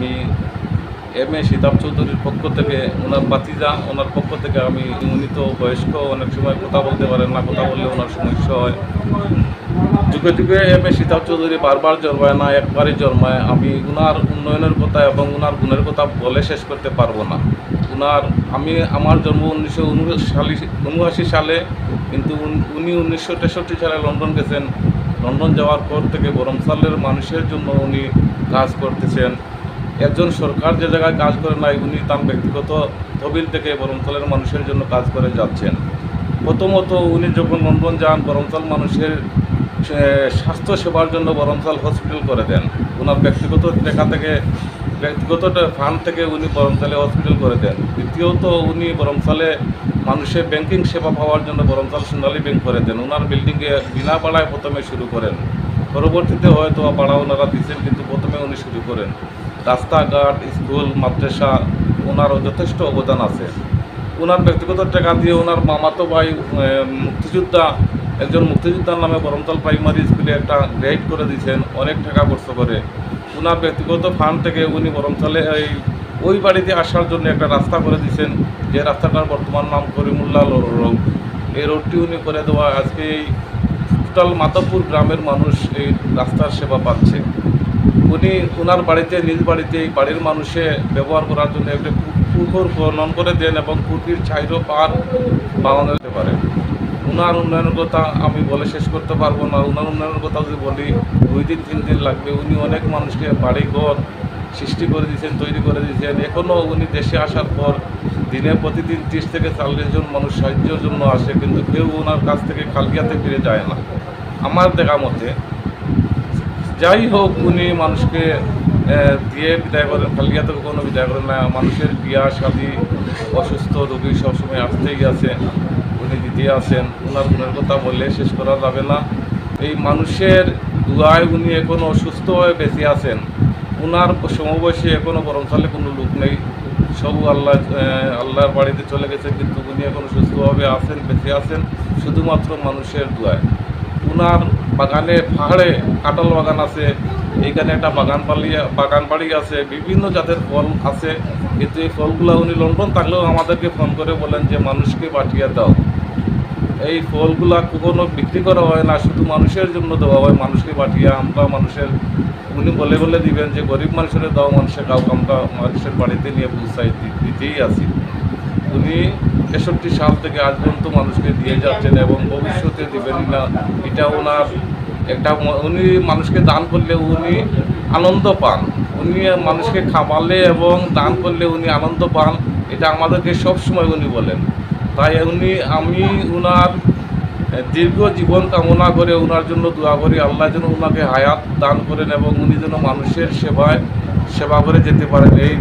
আমি M A সীতাব চৌধুরীর পক্ষ থেকে ওনার বাতিজা ওনার পক্ষ থেকে আমি উনি তো বয়স্ক, অনেক সময় কথা বলতে পারেন না, কথা বললে ওনার সমস্যা হয়। যুগে যুগে এম এ সীতাব চৌধুরী বারবার জন্মায় না, একবারই জন্মায়। আমি উনার উন্নয়নের কথা এবং উনার গুণের কথা বলে শেষ করতে পারব না। উনার, আমি, আমার জন্ম উনিশশো সালে উনআশি সালে, কিন্তু উনি উনিশশো তেষট্টি সালে লন্ডন গেছেন। লন্ডন যাওয়ার পর থেকে বরমসালের মানুষের জন্য উনি কাজ করতেছেন। একজন সরকার যে জায়গায় কাজ করে নাই, উনি তার ব্যক্তিগত তহবিল থেকে বরমতলের মানুষের জন্য কাজ করে যাচ্ছেন। প্রথমত উনি যখন লন্ডন যান, বরমতল মানুষের স্বাস্থ্য সেবার জন্য বরমতল হসপিটাল করে দেন। ওনার ব্যক্তিগত টাকা থেকে, ব্যক্তিগত ফান্ড থেকে উনি বরমতলে হসপিটাল করে দেন। দ্বিতীয়ত, উনি বরমতলে মানুষের ব্যাংকিং সেবা পাওয়ার জন্য বরমতল সোনালী ব্যাংক করে দেন। ওনার বিল্ডিংয়ে বিনা ভাড়ায় প্রথমে শুরু করেন। পরবর্তীতে হয়তো ভাড়া ওনারা দিচ্ছেন কিন্তু প্রথমে উনি শুরু করেন। রাস্তাঘাট, স্কুল, মাদ্রাসা ওনারও যথেষ্ট অবদান আছে। ওনার ব্যক্তিগত টাকা দিয়ে ওনার মামাতো ভাই মুক্তিযোদ্ধা, একজন মুক্তিযোদ্ধার নামে বরমতল প্রাইমারি স্কুলে একটা গ্রেড করে দিয়েছেন, অনেক টাকা খরচ করে। ওনার ব্যক্তিগত ফান্ড থেকে উনি বরমতলে, এই, ওই বাড়িতে আসার জন্য একটা রাস্তা করে দিয়েছেন, যে রাস্তাটার বর্তমান নাম করিমুল্লাহ রোড। এই রোডটি উনি করে দেওয়া আজকে এই টোটাল মাতাপুর গ্রামের মানুষ এই রাস্তার সেবা পাচ্ছে। উনি ওনার বাড়িতে, নিজ বাড়িতে বাড়ির মানুষে ব্যবহার করার জন্য একটা পুকুর খনন করে দেন এবং পুকুর ছাইরও পার বানানো যেতে পারে। ওনার উন্নয়নের কথা আমি বলে শেষ করতে পারব না। ওনার উন্নয়নের কথা যদি বলি, দুই দিন, তিন দিন লাগবে। উনি অনেক মানুষকে বাড়ি ঘর সৃষ্টি করে দিয়েছেন, তৈরি করে দিয়েছেন। এখনও উনি দেশে আসার পর দিনে প্রতিদিন ত্রিশ থেকে চল্লিশ জন মানুষ সাহায্যের জন্য আসে, কিন্তু কেউ ওনার কাছ থেকে খালকিয়াতে ফিরে যায় না। আমার দেখা মতে যাই হোক, উনি মানুষকে দিয়ে বিদায় করেন খালিয়াতে কোনো বিদায় করেন না। মানুষের বিয়া শাদি, অসুস্থ রোগী সবসময় আসতেই আছে। উনি দিতে আছেন ওনার গুণের কথা বললে শেষ করা যাবে না। এই মানুষের দুয়ায় উনি এখনও অসুস্থ হয়ে বেঁচে আছেন। ওনার সমবয়সী এখনও বরমসালে কোনো লোক নেই। সব আল্লাহ আল্লাহর বাড়িতে চলে গেছে কিন্তু উনি এখনও সুস্থভাবে আছেন, বেঁচে আছেন, শুধুমাত্র মানুষের দুয়ায়। উনার বাগানে পাহাড়ে কাঁঠাল বাগান আছে, এইখানে একটা বাগান পালি বাগান বাড়ি আছে, বিভিন্ন জাতের ফল আছে। কিন্তু এই ফলগুলো উনি লন্ডন থাকলেও আমাদেরকে ফোন করে বলেন যে, মানুষকে পাঠিয়ে দাও। এই ফলগুলা কখনো বিক্রি করা হয় না, শুধু মানুষের জন্য দেওয়া হয়, মানুষকে পাঠিয়ে আমরা মানুষের, উনি বলে বলে দিবেন যে, গরিব মানুষের দাও, মানুষের কাউকে আমরা মানুষের বাড়িতে নিয়ে পৌঁছাই দিতেই আছি উনি তেষট্টি সাল থেকে আজ পর্যন্ত মানুষকে দিয়ে যাচ্ছেন এবং ভবিষ্যতে দেবেন না। এটা ওনার একটা উনি মানুষকে দান করলে উনি আনন্দ পান। উনি মানুষকে খাওয়ালে এবং দান করলে উনি আনন্দ পান, এটা আমাদেরকে সবসময় উনি বলেন। তাই উনি, আমি উনার দীর্ঘ জীবন কামনা করে ওনার জন্য দোয়া করি, আল্লাহ যেন ওনাকে হায়াত দান করেন এবং উনি যেন মানুষের সেবায়, সেবা করে যেতে পারেন। এই